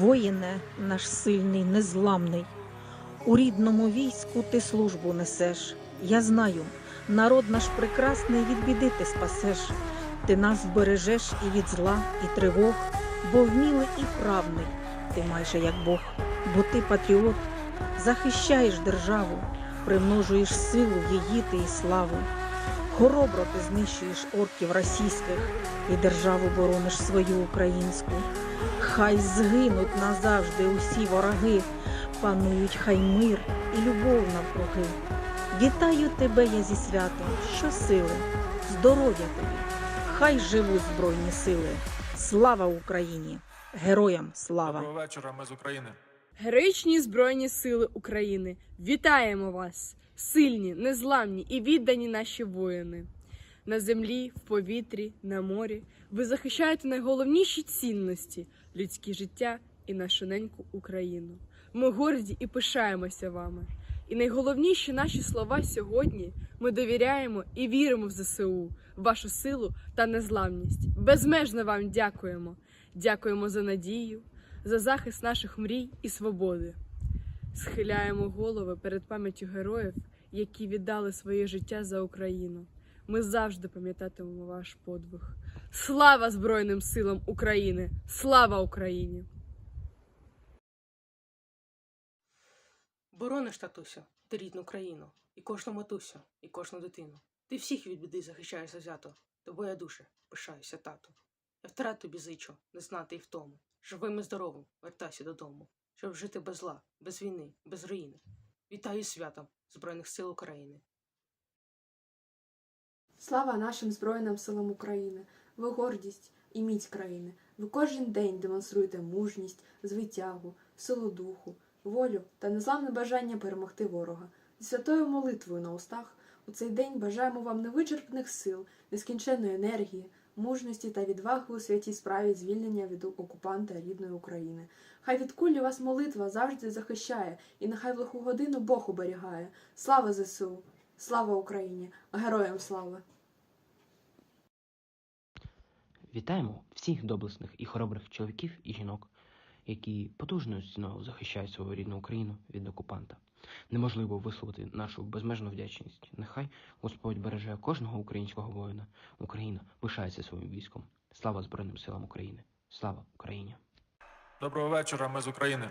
Воїне наш сильний, незламний, у рідному війську ти службу несеш. Я знаю, народ наш прекрасний від біди ти спасеш. Ти нас вбережеш і від зла, і тривог, бо вмілий і правний, ти майже як Бог, бо ти патріот, захищаєш державу, примножуєш силу її ти і славу. Хоробро ти знищуєш орків російських і державу борониш свою українську. Хай згинуть назавжди усі вороги, панують хай мир і любов навкруги. Вітаю тебе я зі святом, щосили, здоров'я тобі, хай живуть Збройні сили. Слава Україні! Героям слава! Доброго вечора, ми з України. Героїчні Збройні Сили України, вітаємо вас! Сильні, незламні і віддані наші воїни. На землі, в повітрі, на морі ви захищаєте найголовніші цінності людське життя і нашу неньку Україну. Ми горді і пишаємося вами. І найголовніші наші слова сьогодні ми довіряємо і віримо в ЗСУ, вашу силу та незламність. Безмежно вам дякуємо. Дякуємо за надію, за захист наших мрій і свободи. Схиляємо голови перед пам'яттю героїв, які віддали своє життя за Україну. Ми завжди пам'ятатимемо ваш подвиг. Слава Збройним силам України! Слава Україні! Борониш, татусю, ти рідну країну, і кожну матусю, і кожну дитину. Ти всіх від біди захищаєш завзято, тобою я душе пишаюся, тату. Втрат тобі зичу, не знати і втому. Живим і здоровим, вертайся додому, щоб жити без зла, без війни, без руїни. Вітаю святом Збройних сил України. Слава нашим Збройним силам України! Ви гордість і міць країни. Ви кожен день демонструєте мужність, звитягу, силу духу, волю та незламне бажання перемогти ворога. Зі святою молитвою на устах у цей день бажаємо вам невичерпних сил, нескінченної енергії, мужності та відваги у святій справі звільнення від окупанта рідної України. Хай від кулі вас молитва завжди захищає, і нехай в лиху годину Бог оберігає. Слава ЗСУ! Слава Україні! Героям слава! Вітаємо всіх доблесних і хоробрих чоловіків і жінок, які потужною стіною захищають свою рідну Україну від окупанта. Неможливо висловити нашу безмежну вдячність. Нехай Господь береже кожного українського воїна. Україна пишається своїм військом. Слава Збройним силам України! Слава Україні! Доброго вечора, ми з України.